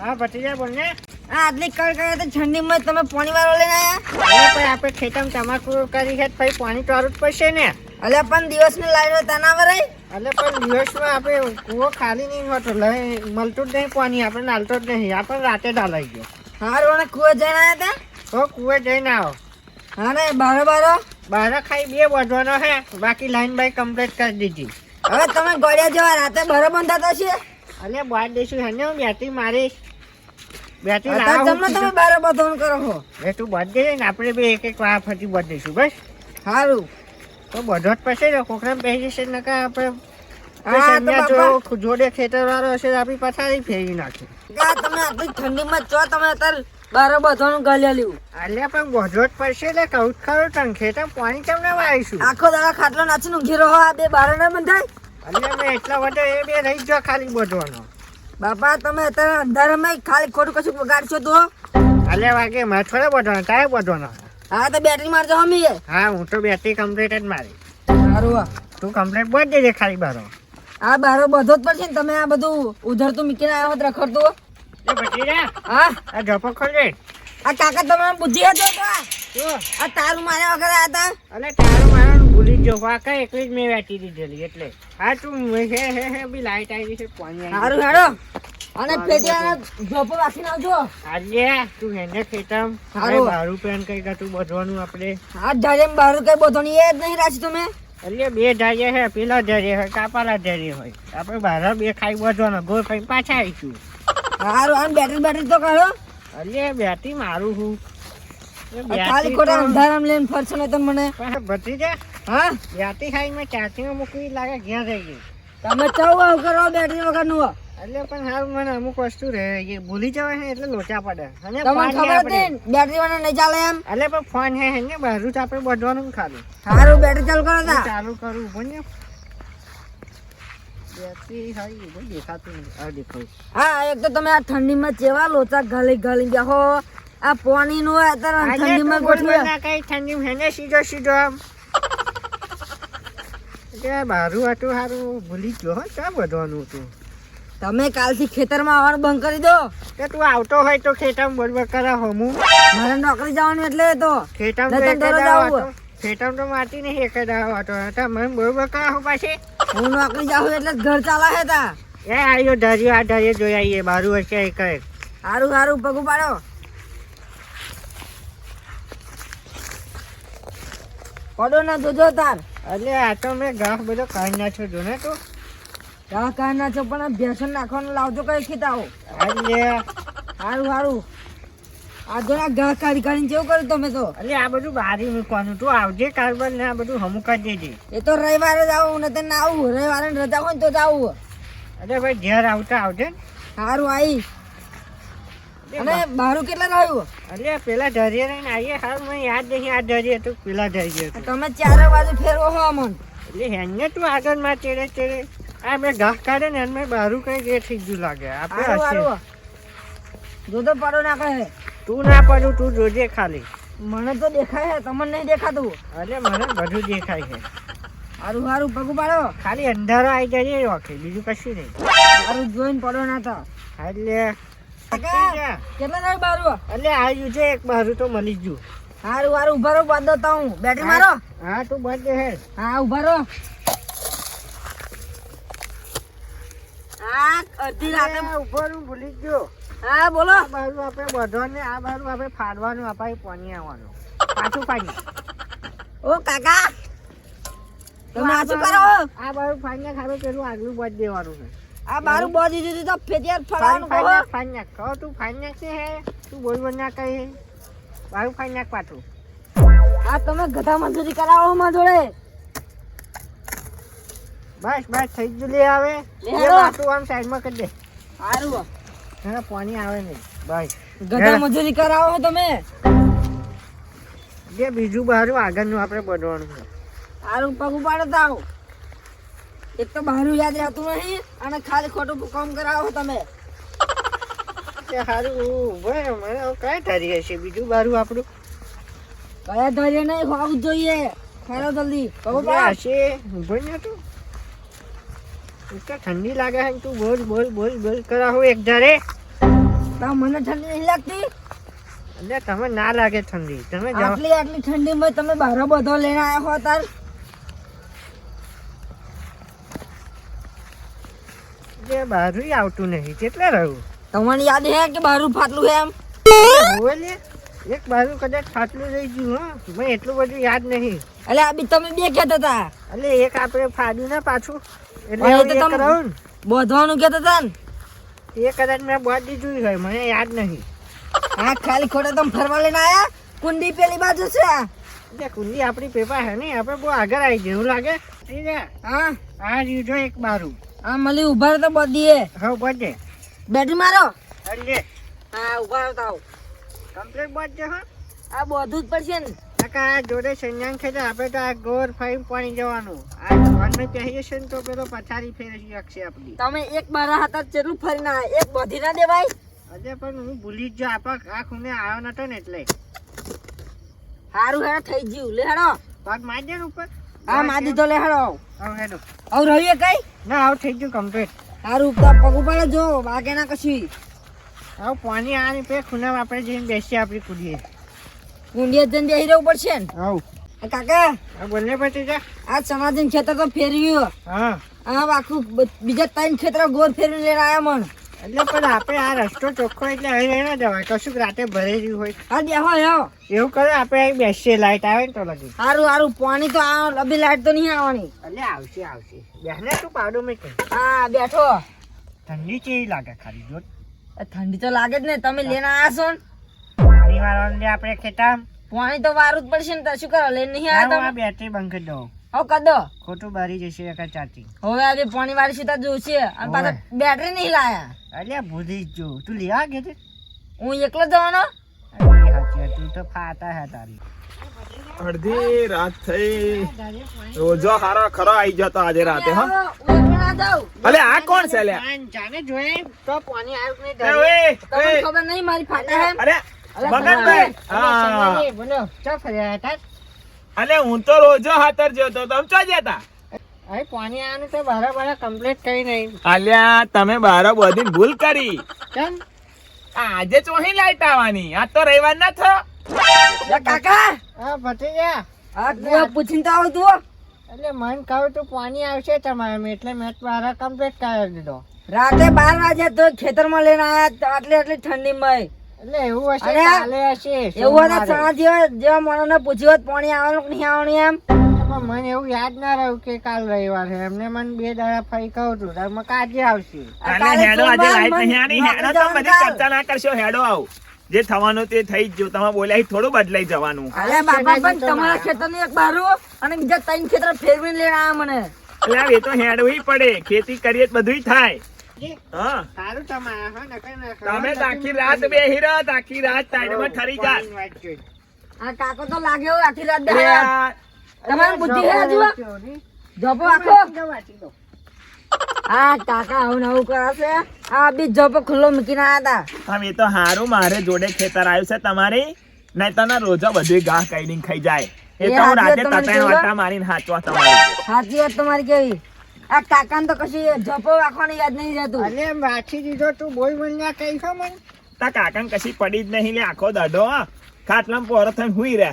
હા ભત્રીજા બોલ ને આ આટલી કળ કરે તો ઠંડીમાં તમે પાણી વાળો લઈને આયા? અરે ભાઈ આપણે ખેતરમાં તમાકુ કરી છે પછી પાણી તો જ પડશે ને. અલે પણ દિવસની લાઈનો તના વરાય એટલે પણ દિવસમાં આપણે કૂવો ખાલી નહીં હોતો લઈ મળતું જ નહીં પાણી આપણે નાલતો જ નહીં. આપણે રાતે ડાલાઈ ગયો. હારું અને કૂવે જઈને આવ્યા હતા તો કૂવે જઈને આવો. હા ને બારો બારો? બારો ખાઈ બે વધવાનો હે બાકી લાઈન બાઈ કમ્પ્લીટ કરી દીધી. હવે તમે ગોળ્યા જેવા રાતે બારો બંધાતા છે અલે બાર દઈશું હેને હું બેટરી મારીશ? તમે બારો બંધન કરો છો? ને આપણે બે એક એક વાર ફરી બંધ દઈશું બસ? સારું તો બધો જ પછી ને જશે નકા આપણે. જો જોડે ખેતર વાળો હશે આપણી પથારી ફેરી નાખી. તમે આટલી ઠંડીમાં ચો તમે અત્યારે બારો બંધવાનું ગળ્યા લેવું અલ્યા પણ બધો જ પડશે એટલે કહું ખરું તને ખેતર પાણી કેમ ના વાવીશું આખો દાડા ખાટલો નાચીને ઊંઘી રહો આ બે બારો ના બંધાય. એટલે એટલા વધે એ બે રહી જ ખાલી બધવાનો બાપા તમે અત્યારે અંધારામાં ખાલી ખોટું કશું બગાડશો તો? અલ્યા વાગે મારે થોડે બધવાનો કાંઈ બધવાનો? હા તો બેટરી મારજો હમી હા હું તો બેટરી કમ્પ્લીટ જ મારી. સારું તું કમ્પ્લીટ બંધ દેજે ખાલી બારો. આ બારો બધો જ પડશે ને તમે આ બધું ઉધરતું મીકીને આવ્યો હોત રખડતું. એ રે? હા. આ ઝપો ખોલે આ કાકા તમે બુદ્ધિ હતો તો આ? તારું માર્યા વગર આવ્યા હતા અને તારું મારું ભૂલી જો વાકા એકલી જ મેં વેચી દીધેલી એટલે હા તું હે હે હે બી લાઈટ આવી છે પાણી સારું હેડો અને પેટીયા ઝોપો રાખીને આવજો. આજે તું હેને ખેતમ? સારું બારું પેન કઈ કાતું બધવાનું આપણે આ ધારે બારું કઈ બોધો એ જ નહીં રાખ્યું તમે. એટલે બે ધાર્યા હે પેલા ધાર્યા હોય કાપાલા ધાર્યા હોય. આપણે બહાર બે ખાઈ બધવાનો ગોળ ખાઈ પાછા આવીશું. સારું આમ બેટરી બેટરી તો કરો અલે બેટરી મારું હું. ખાલી ખોટા અંધારામ લઈને ફરશો ને તમે મને ભત્રીજા હા? બેટી ખાઈ મેં ચાચીમાં મૂકી લાગે ઘેર થઈ ગઈ. તમે ચૌ આવું કરો બેટરી વગરનું એટલે પણ હારું મને અમુક વસ્તુ રહે ભૂલી જવાય ને એટલે લોચા પડે. અને તમને ખબર હતી બેટરી વાળા નહીં ચાલે એમ? એટલે પણ ફોન હે હે ને બહાર જ આપણે બધવાનું ખાલી સારું બેટરી ચાલુ કરો તા. ચાલુ કરું ઊભો ને. બેટરી હારી ઊભો દેખાતું નથી. આ દેખાય હા એક તો તમે આ ઠંડીમાં ચેવા લોચા ગાલી ગાલી બેહો આ પાણી નું અત્યારે ઠંડીમાં તું બોલ ગોઠવે ના કઈ ઠંડી હેને સીધો સીધો આમ. એટલે બારું હતું સારું ભૂલી ગયો હો ક્યાં બધવાનું હતું? તમે કાલથી ખેતરમાં આવવાનું બંધ કરી દો. કે તું આવતો હોય તો ખેતરમાં બરોબર કરા હમું મારે નોકરી જવાનું એટલે તો. ખેતરમાં એક. ખેતરમાં તો માટી નહીં એક જ આવો હતા. મને બરોબર કરા હું પાછી. હું નોકરી જાઉં એટલે ઘર ચાલે હતા એ આવ્યો ધાર્યો આ ધાર્યો જોઈ આવીએ બારું હશે એ કહે સારું સારું પગું પાડો. પડો ના જોજો તાર. એટલે આ તો મેં ઘાસ બધો કાઢી નાખ્યો જો ને તું. ઘાસ કાઢ નાખ્યો છો પણ આ ભેસન નાખવાનું લાવજો કઈ ખીતાઓ. એટલે સારું સારું આ જો આ ઘાસ કાઢી કાઢીને કેવું કર્યું તમે તો? એટલે આ બધું બારી મૂકવાનું તું. આવજે કાર્બન ને આ બધું હમું કરી દેજે. એ તો રવિવારે જ આવું ને ના આવું. રવિવારે રજા હોય ને તો જ આવું. એટલે ભાઈ ઘેર આવતા આવજે સારું આવી અને બારું. કેટલા રહ્યું એટલે પેલા ધરીએ રહીને આવીએ હાલ મને યાદ નહીં આ ધરીએ તો પેલા ધરીએ તમે ચારે બાજુ ફેરવો હો અમન. એટલે હેને તું આગળમાં ચેડે ચેડે. આ મેં ઘાસ કાઢે ને એમાં બારું કઈ એ થઈ ગયું લાગે. આપણે જોતો પડો ના કહે તું ના પડું તું જોજે ખાલી. મને તો દેખાય છે તમને નહીં દેખાતું. અરે મને બધું દેખાય છે. સારું હારું પગું પાડો. ખાલી અંધારો આવી જાય રોકે બીજું કશું નહીં. હારું જોઈને પડો ના તો. એટલે કેટલા રહ્યું બારું? એટલે આવ્યું છે એક બારું તો મળી ગયું. સારું સારું ઊભા રહો બાદ દો હું. બેટરી મારો. હા તું બંધ હે હા ઊભા રહો. હા અડધી રાતે. આ ઉપરનું ભૂલી ગયો. હા બોલો. બારું આપણે બધોને આ બારું આપણે ફાડવાનું આપણે પાણી આવવાનું. પાછું પાણી ઓ કાકા. તમે આ શું કરો. આ બારું ફાઈને ખાધું પેલું આગલું બધ દેવાનું છે. આ મારું બોડી દીધું તો ફેટિયાર ફાઈન કહો નાખ કહો તું નાખશે હે? તું બોલ બોલ ના કહે મારું નાખ પાછું આ તમે ગધા મંજૂરી કરાવો માં જોડે. બસ બસ થઈ જ લે આવે હેડો. આમ સાઈડમાં કરી દે. સારું હા. પાણી આવે નહીં. બસ. ગધા મજૂરી કરાવો તમે. જે બીજું બારું આગળનું આપણે બધવાનું છે. સારું પગ ઉપાડો તાવ. એક તો બહારું યાદ રહેતું નહીં અને ખાલી ખોટું કામ કરાવો તમે. કે સારું ભાઈ મને કઈ ધારી હશે? બીજું બારું આપણું? કયા ધારીએ નહીં ખાવું જોઈએ. ખરો જલ્દી. પગ હશે? ઊભો ને તું ઠંડી લાગે છે તું બોલ બોલ બોલ બોલ કરાવું એક ધારે. તો મને ઠંડી નહીં લાગતી? એટલે તમે ના લાગે ઠંડી. તમે આટલી આટલી ઠંડીમાં તમે બારો બધો લઈને આવ્યા હો તાર જે બારું આવતું નહીં. કેટલે રહ્યું? તમને યાદ હે કે બારું ફાટલું હે એમ? લે એક બાજુ કદાચ ફાટલું રહી ગયું હા. મને એટલું બધું યાદ નહીં. એટલે આ બી તમે બે કહેતા હતા. એટલે એક આપણે ફાડ્યું ને પાછું. એટલે તમે- બોધવાનું કહેતા હતા ને. એ કદાચ મેં બોધી દીધું હોય મને યાદ નહીં. આ ખાલી ખોટા તમે ફરવા લઈને આયા? કુંડી પેલી બાજુ છે આ. એટલે કુંડી આપણી પેપા હે નહીં આપણે બહુ આગળ આવી જેવું લાગે? હા. આ રીજો એક બારું. આ મળી ઊભા રહો તો હા ઊભા બધે બેટરી મારો. એટલે હા ઊભા તો આવ. કમ્પ્લીટ બધે હા? આ બધું જ પડશે ને. કાકા જોડે સંજાન છે તો આપણે તો આ ગોર ફાઈન પાણી જવાનું. આ ઘરને પહેરીએ છે ને તો પેલો પથારી ફેરવી શકશે આપણી. તમે એક બારા હતા કેટલું ફરીને ના એક બધી ના દેવાય. અજે પણ હું ભૂલી જ જો આપા આ ખૂને આવ્યો નતો ને એટલે. સારું હેડો થઈ ગયું. લે હેડો. પગ મારી દે ઉપર. હા માજી તો લે હેડો હેડો. હવે રહીએ કઈ? ના આવ થઈ ગયું કમ્પ્લીટ તારું ઉપર પગ ઉપાડે જો વાગે ના કશું. આવ પાણી આની પે ખૂના આપણે જઈને બેસીએ આપણી કુડીએ. કુંડીએ જઈને બેસી રહેવું પડશે ને? આવ. કાકા આ બોલને પછી જા. આ સમાજન ખેતર તો ફેરવ્યું. હા. હા આખું બીજા ત્રણ ખેતર ગોર ફેરવીને લઈને આયા મણ એટલે પણ આપણે આ રસ્તો ચોખ્ખો એટલે અહીં રહી ના જવાય. કશું રાતે ભરે રહ્યું હોય. હા બેહો હેડો એવું કરે આપણે અહીં બેસીએ લાઈટ આવે ને તો લગી. સારું સારું. પાણી તો આ લબી લાઈટ તો નહીં આવવાની. એટલે આવશે આવશે. બેસને તું પાડો મેં હા બેઠો. ઠંડી કેવી લાગે ખાલી જો ઠંડી તો લાગે જ ને. તમે લઈને આવ્યા છો ને? પાણી વાળાને આપણે ખેતા પાણી તો વારું જ પડશે ને. તો શું કરો? લઈને નહીં આવ્યા તમે? બેટરી બંધ કરી દઉં. હવે કદો ખોટું બારી જશે એક ચાચી. હવે આજે પાણી વાળી સીધા જોશે. અને પાછા બેટરી નહીં લાયા. અલ્યા ભૂલી જો તું લેવા ગયા છે? હું એકલો જવાનો? તું તો ફાટા હે તારી. અડધી રાત થઈ. રોજો હારો ખરો આવી જતો આજે રાતે હા. અલે આ કોણ છે લે જાને જોયે તો પાણી આવ્યું નહીં. ખબર નહીં મારી ફાટા હે? અરે મગનભાઈ ભાઈ હા. બોલો ચો ફર્યા હતા? અલે હું તો રોજો હાતર જોતો તમ ચો જતા અરે પાણી આવ્યું તો બારા બારા કમ્પ્લીટ કરી નહીં અલ્યા તમે બારા બધી ભૂલ કરી. કેમ? આજે ચોહી લાઈટ આવવાની. આ તો રવિવાર ના થયો. કાકા! હા ભત્રીજા આ કુવા પૂછીને તો આવતું એટલે મન કહું તો પાણી આવશે તમારે. એટલે મેં બારા કમ્પ્લીટ કરી દીધો. રાતે બાર વાગ્યા તો ખેતરમાં લઈને આવ્યા આટલી આટલી ઠંડીમાં એટલે એવું હશે કાલે હશે એવું હતા ચણા જેવા જેવા માણસને પૂછ્યું હોત પાણી આવવાનું નહીં આવવાનું એમ? પણ મને એવું યાદ ના રહ્યું કે કાલ રવિવાર છે. એમને મને બે દાડા ફરી કહું છું. તારે કાજે આવશે. કાલે હેડો આજે લાઈટ નહીં આની હેડો તો બધી ચર્ચા ના કરશો હેડો આવ. જે થવાનું તે થઈ જ ગયું. તમે બોલ્યા થોડું બદલાઈ જવાનું. અલે બાપા પણ તમારા ખેતરની એક બારું અને બીજા ત્રણ ખેતર ફેરવીને લેવા મને. એટલે એ તો હેડવી પડે. ખેતી કરીએ તો બધું થાય. તમે આખી રાત બેહી રહો આખી રાત સાઈડમાં ઠરી. આ કાકો તો લાગ્યો આખી રાત તમારી બુદ્ધિ હે હજુ? જોપો આખો. આ કાકા આવું નવું કરાશે આ બી જોપો ખુલ્લો મૂકીને આયા હતા હવે તો હારું મારે જોડે ખેતર આવ્યું છે તમારી. નહીં તો ના રોજો બધી ઘાસ કાઢીને ખાઈ જાય. એ તો હું રાતે વાત તમારી વાટા મારીને હાચવા તમારી. સાચી વાત તમારી કેવી. આ કાકાને તો કશી જપો રાખવાની યાદ નહીં જતું અરે વાંચી દીધો તું બોલ બોલ ના કહી છો મને. તા કાકાને કશી પડી જ નહીં લે આખો દાઢો હા. ખાટલામાં પોરો થઈને હુઈ રહે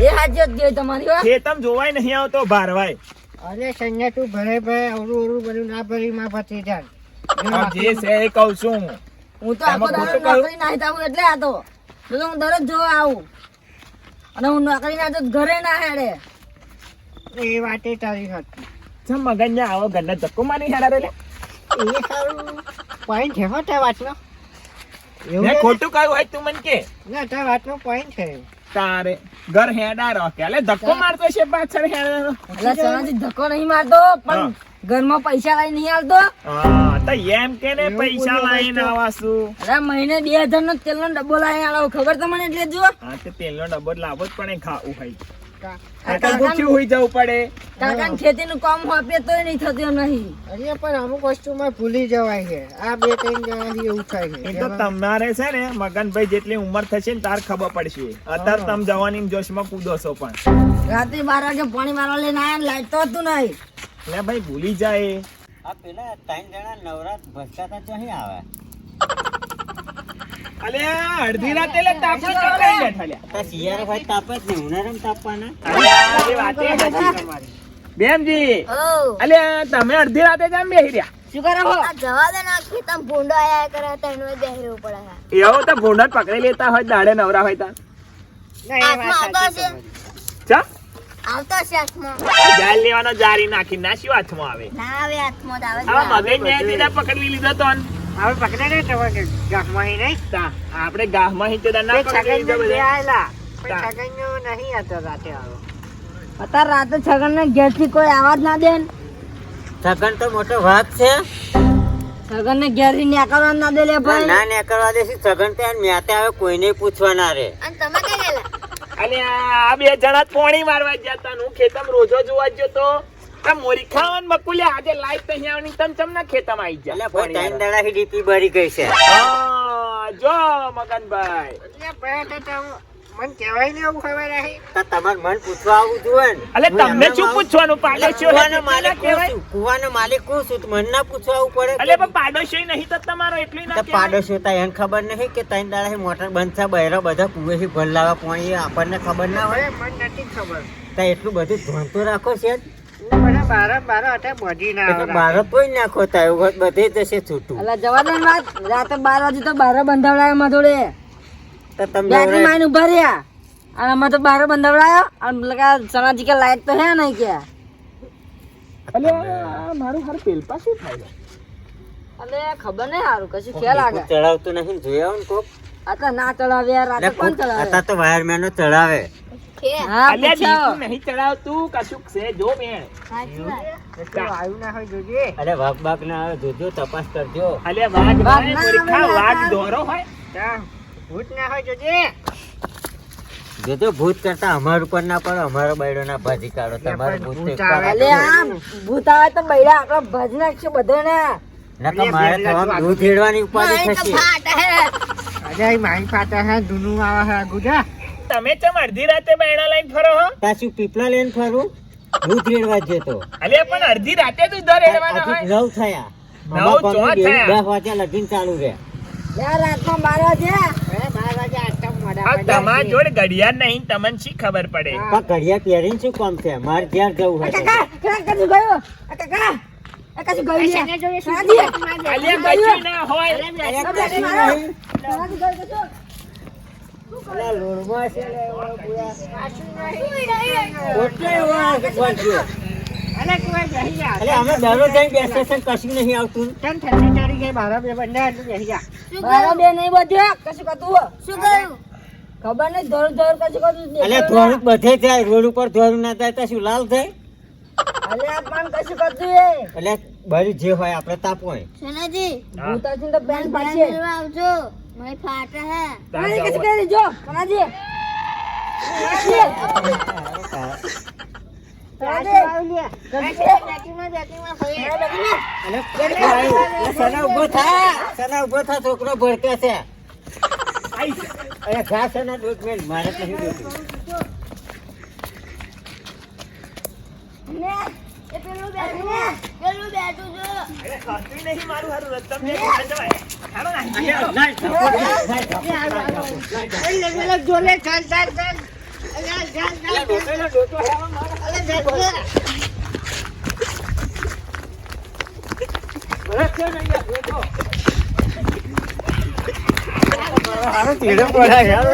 એ વાત કેવી તમારી હો. ખેતમ જોવાય નહીં આવતો ભારવાય. અરે સંજય તું ભરે ભરે અવરું અવરું બધું ના ભરી માં પછી જાય. જે છે એ કહું છું. હું તો આખો દાડો નોકરી ના આવું એટલે આ તો. તો તો હું દરરોજ જોવા આવું. અને હું નોકરી ના તો ઘરે ના હેડે. એ વાતે તારી હતી ચમ મગન ને આવો ઘરને ધક્કો મારી હેડા રે એ સારું પોઈન્ટ છે હો તાર વાતનો મેં ખોટું કહ્યું હોય તું મને કે ના તાર વાતનો પોઈન્ટ છે તારે ઘર હેડા રો એટલે ધક્કો મારતો છે પાછળ હેડા એટલે સનાથી ધક્કો નહીં મારતો પણ ઘરમાં પૈસા લઈ નહીં આવતો હા તો એમ કે ને પૈસા હોય આવાશું અરે મહિને બે હજાર નો તેલ નો ડબ્બો લાવી આવો ખબર તમને એટલે જો હા તેલ તેલનો ડબ્બો જ લાવવો જ પણ ખાવું હોય કાકા ભૂખ્યું હોઈ જવું પડે. કાકા ખેતી નું કામ આપીએ તો નહીં થતું નહીં. અરે પણ અમુક વસ્તુમાં ભૂલી જવાય છે. આ બે ત્રણ જણાથી એવું થાય એ છે તો તમારે છે ને મગનભાઈ જેટલી ઉંમર થશે ને તાર ખબર પડશે. અત્યારે તમે જવાની જોશમાં કૂદો છો પણ. રાત્રે બાર વાગે પાણી મારવા લઈને આયા લાઈટ તો હતું નહીં. એટલે ભાઈ ભૂલી જાય. આ પેલા ત્રણ જણા નવરાત ભસતા તો અહીં આવે અલે અડધી રાતે લે તાપો ચકાઈ બેઠા લ્યા. તો શિયાળો ભાઈ તાપ જ નહીં ઉનાળામાં તાપવાના અરે, વાતે સાચી તમારી. બેનજી અલે તમે અડધી રાતે કેમ બેહી રહ્યા શું કરો છો જવા દે ના ખેતમ ભૂંડો આયા કરે તો એનું પડે એવો તો ભૂંડા પકડી લેતા હોય દાડે નવરા હોય તા. ચા આવતો છે હાથમાં લેવાનો જારી નાખી ના શું હાથમાં આવે ના આવે હાથમાં આવે છે. મગજ ને પકડી લીધો તો. હવે પકડે ને તમારે નહીં આપણે ગામમાં હિંચો ના પકડી લીધો છગનને બે બધા. આયેલા. પણ તા. નહીં હતો રાતે આવો. અત્યારે રાતે છગન ને ઘેરથી કોઈ આવાજ ના દે છગન તો મોટો વાત છે છગન ને ઘેરથી નેકળવા ના દે લે ભાઈ ના નેકળવા દે છગન ત્યાં મેતે આવે કોઈને પૂછવા ના રે અને તમે કઈ ગયેલા અને આ બે જણા જ પોણી મારવા જતા હું ખેતમ રોજો જોવા જ જતો આ મોરી ખાવાન મકુલે આજે લાઈટ તો અહીંયા આવની તમ ચમના ખેતમ આવી એટલે જા ટાઈમ દાડા હી ડીપી ભરી ગઈ છે. હા જો મગનભાઈ. એટલે બે તો મન કહેવાય ને એવું ખબર આહી તો તમાર મન પૂછવા આવું જોઈએ ને. અલે તમને શું પૂછવાનું? પાડોશીઓ કુવાનો ના માલિક કહેવાય? કુવાનો માલિક કોણ છું? મન ના પૂછવા આવું પડે અલે પણ પાડોશી નહીં તો તમારો એટલું ના તો પાડોશી તો એને ખબર નહીં કે ત્રણ દાડાથી મોટર બંધ છે બહેરો બધા કુવેથી ભર લાવા પાણી આપણને ખબર ના હોય. મન નથી ખબર. તો એટલું બધું ધોન રાખો છે. રાતે બાર વાગે તો બાર બંધાવડાયો એમાં જોડે. બેટરી માઈને ઊભા રહ્યા. અને અમે તો બાર બંધાવડાયો. અને પેલા કે લાઈટ તો હે નહીં કે. મારું હારું પેલપા શું થાય અલે ખબર નહીં સારું કશું ખ્યાલ લાગે ચડાવતું નથી ને જોયા કોક. આ તો ના ચડાવે રાતે કોણ ચડાવે? તો વાયરમેનો ચડાવે. છે. અલ્યા પૂછો. નહીં ચડાવતું કશુંક છે જો બેન. સાચી વાત. એટલું. આવ્યું ના હોય જોજે અરે વાઘ બાગ ના આવે જોજો તપાસ કરજો. અલ્યા વાઘ વાઘ હોય, ના મૂર્ખા, આવે, વાઘ દોરો હોય. ભૂત ના હોય જોજે જોજો ભૂત કરતા અમાર ઉપર ના પણ અમારો બૈડો ના ભાજી કાઢો. તમારો ભૂત તો ભૂત આવે. અલે ભૂત આવે તો બૈડા આપડા ભજ નાખશે બધાને. ને મારે થવામાં દૂધ હેડવાની ઉપાધિ થશે. અરે મારી પાટા હે ધૂનું આવે હે ગુજા તમે ચમ અડધી રાતે બૈણા લઈને ફરો હો? પાછું પીપળા લઈને ફરું દૂધ રેડવા જતો. અલે પણ અડધી રાતે તું દર રેડવાના હોય. નવ થયા. નવ ચો થયા. દસ વાગ્યા લગીન ચાલુ રહે યાર રાતમાં બાર વાગે અરે બાર વાગે આટલા મોડા આ પડ્યા તમાર જોડે ઘડિયાળ નહીં તમને શી ખબર પડે. પણ ઘડિયા પહેરીને શું કામ છે? મારે ત્યાં જવું હોય કાકા કાકા કશું ગયું? કાકા કશું ગયું જોઈએ શું સાજી. અલ્યા કશું ના હોય અરે બેટી કશું મારો. નહીં. સાજી ગયું કશું? અલા, લોરમાં છે લે, એવો પૂરા. ઓટલે એવો પહોંચ્યો. અરે તું એ જા. અલે, અમે દરરોજ જઈને બેસીએ છીએ કશું નહીં આવતું. કેમ ઠંડી ચડી ગઈ? બારા બે બંને આટલું બેસી જા. શું બે નહીં બધું. કશું કરતું શું કહ્યું ખબર નહીં ધોર ધોર કશું કરતું અલે ધોરું બધે જાય રોડ ઉપર ધોરું ના થાય તો શું લાલ થાય? અલે આ કશું કરતું એ એટલે બધું જે હોય આપણે તાપ હોય. સોનાજી ને તો બેન પાછી આવજો. મારી ફાટ હે કનાજી કશું કરી જો કનાજી કનાજી બેટીમાં બેટીમાં ફરી. અલે કેટલું આવ્યું? અલે, સના ઊભો થા સના ઊભો થા છોકરો ભડકે છે અરે ઘા સના દૂધ મેલ મારે તો નહીં દૂધ ને એ પેલું બેઠું ને પેલું બેઠું ખાતું નહીં મારું હારું રતમ ને ના જવાય હાલો ના લાય, લાય, લાય, અરે લે, લે, જોલે, ચાલ, ચાલ, ચાલ. ચાલ, ચાલ. અરે, ચાલ,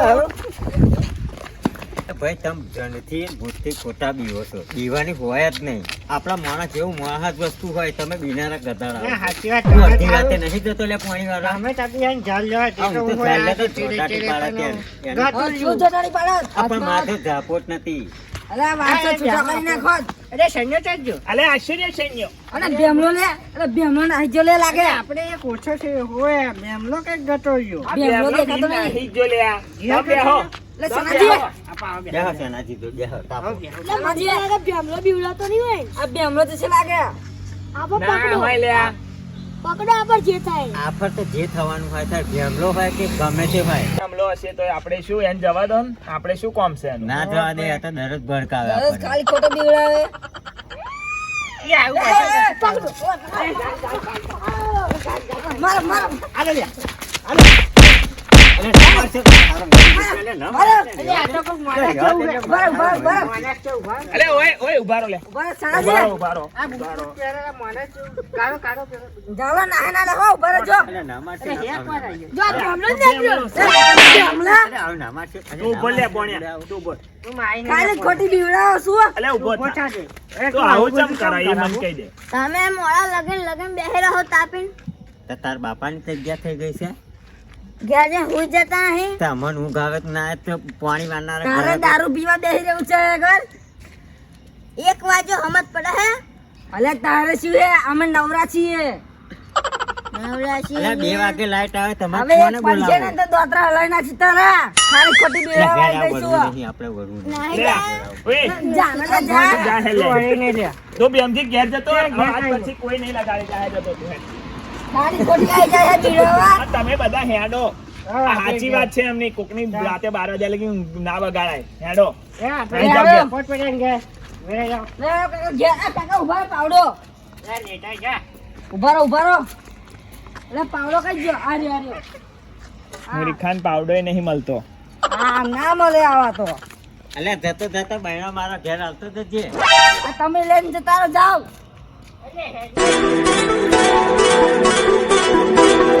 ચાલ. ભાઈ તમે જનથી ભૂતથી ખોટા બીવો છો. બીવાની હોય જ નહીં. આપણા માણસ જેવું માણસ વસ્તુ હોય તમે બીનારા ગધાડા સાચી વાત. અડધી રાતે નહીં જતો લે પાણી વાળા અમે તારી આઈને ઝાલ લેવા હું તો ચોટાટી પાડા ત્યાં. ગાતું પણ માથે ઝાપોટ નથી. અલે વાંચો છૂટા કરી નાખો અરે સૈન્ય ચાલજો અલે આશ્ચર્ય સૈન્ય. અને બેમલો લે અરે બેમલો નાહી જો લે લાગે. આપણે એક ઓછો છે હોય મેમલો કંઈક ગતો રહ્યો આ બેહલો બેહલો દેખાતો નહીં. નાહી લે આ. બેહો. લે સનાજી. બેહો. આપા, આવ બે. બેહો સેનાજી તો બેહો તાપો. આવ બે. સનાજી નહીં હોય આ બેમલો તો છે લાગે આપણે ના હોય લે પકડો આપણ જે થાય આફર તો જે થવાનું હોય થાય ભેમલો હોય કે ગમે તે હોય મામલો હશે તો આપણે શું એને જવા દો આપણે શું કોમ છે ના જવા દે આ તો દરરોજ ભડકાવે દરરોજ. ખાલી ખોટો બીવડાવે. મારો મારો આલો લે. છે તારો ખોટી બીવડાવો શું તમે મોડા લગન લગન બેહી રહો તાપીન. તો તાર બાપાની જગ્યા થઈ ગઈ છે? ઘેર હુઈ જતા હે? તમન હું ઊંઘ ના તો પાણી વાળનારા તારે દારૂ પીવા બેસી રહ્યું છે ઘર એક વાજો હમત પડે હે? અલે તારે શું હે? અમે નવરા છીએ. નવરા છીએ અલે બે વાગે લાઈટ આવે તમારે કોને બોલાવો હવે ને તો દોતરા હલાઈ નાખી તારા. ખાલી ખોટી બે વાગે નહીં, આપણે વળવું નહીં. ઓય જા. જા લે. તો બેમજી ઘેર જતો આજ પછી કોઈ નહીં લગાડે જાય જતો તમે બધા હેડો. સાચી વાત છે એમની કોકની રાતે બાર વાગ્યા લગી ના બગાડાય હેડો. ઉભારો આપણે અહીં જાઓ, હવે જાઓ. પોતપોતાની ઘેર. ઘરે જાઓ. લે કાકા ઘેર આ કાકા ઊભા રહો પાવડો. લે, ઊભા રહો ઊભા રહો એટલે પાવડો કઈ ગયો. આ રહ્યો રહ્યો મુરીખાન પાવડો નહીં મળતો. આ ના મળે આવા તો. અલ્યા જતો જતો બહેનો મારા ઘેર આવતો જજે આ તમે લઈને જતા રહો જાઓ.